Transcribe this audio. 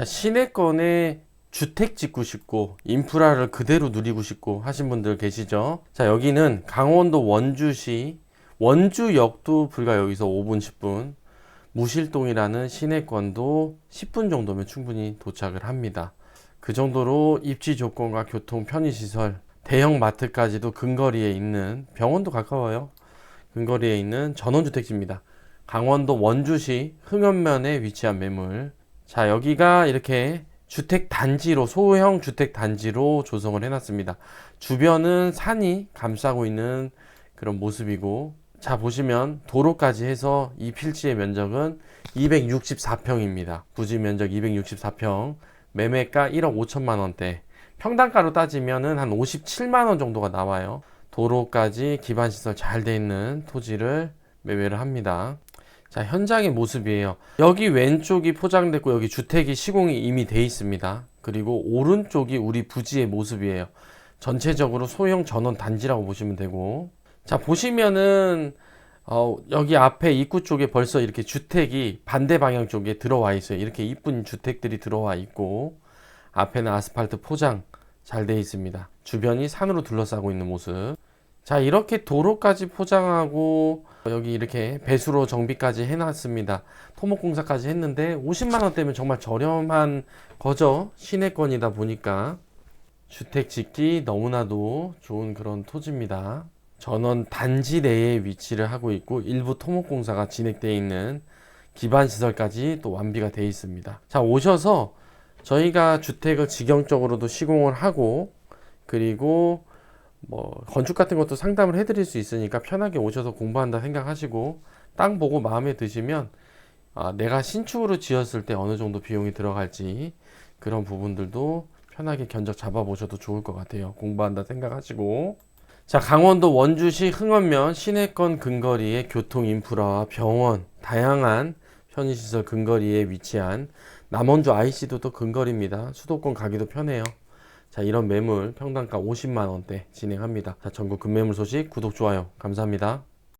자, 시내권에 주택 짓고 싶고 인프라를 그대로 누리고 싶고 하신 분들 계시죠? 자, 여기는 강원도 원주시 원주역도 불과 여기서 5분 10분 무실동이라는 시내권도 10분 정도면 충분히 도착을 합니다. 그 정도로 입지 조건과 교통 편의시설, 대형 마트까지도 근거리에 있는 병원도 가까워요. 근거리에 있는 전원주택지입니다. 강원도 원주시 흥연면에 위치한 매물. 자, 여기가 이렇게 주택 단지로, 소형 주택 단지로 조성을 해놨습니다. 주변은 산이 감싸고 있는 그런 모습이고, 자, 보시면 도로까지 해서 이 필지의 면적은 264평입니다. 부지 면적 264평, 매매가 1억 5천만 원대. 평당가로 따지면은 한 57만 원 정도가 나와요. 도로까지 기반 시설 잘 돼 있는 토지를 매매를 합니다. 자, 현장의 모습이에요. 여기 왼쪽이 포장됐고 여기 주택이 시공이 이미 돼 있습니다. 그리고 오른쪽이 우리 부지의 모습이에요. 전체적으로 소형 전원 단지라고 보시면 되고. 자, 보시면은 어, 여기 앞에 입구 쪽에 벌써 이렇게 주택이 반대 방향 쪽에 들어와 있어요. 이렇게 이쁜 주택들이 들어와 있고 앞에는 아스팔트 포장 잘 돼 있습니다. 주변이 산으로 둘러싸고 있는 모습. 자, 이렇게 도로까지 포장하고 여기 이렇게 배수로 정비까지 해놨습니다. 토목공사까지 했는데 50만 원대면 정말 저렴한 거죠. 시내권이다 보니까 주택 짓기 너무나도 좋은 그런 토지입니다. 전원 단지 내에 위치를 하고 있고 일부 토목공사가 진행되어 있는 기반 시설까지 또 완비가 되어 있습니다. 자, 오셔서 저희가 주택을 직영적으로도 시공을 하고 그리고 뭐 건축 같은 것도 상담을 해드릴 수 있으니까 편하게 오셔서 공부한다 생각하시고 땅 보고 마음에 드시면 아, 내가 신축으로 지었을 때 어느 정도 비용이 들어갈지 그런 부분들도 편하게 견적 잡아보셔도 좋을 것 같아요. 공부한다 생각하시고 자 강원도 원주시 흥원면 시내권 근거리의 교통 인프라와 병원 다양한 편의시설 근거리에 위치한 남원주 IC도 또 근거리입니다. 수도권 가기도 편해요. 자, 이런 매물 평당가 50만 원대 진행합니다. 자, 전국 급매물 소식 구독 좋아요. 감사합니다.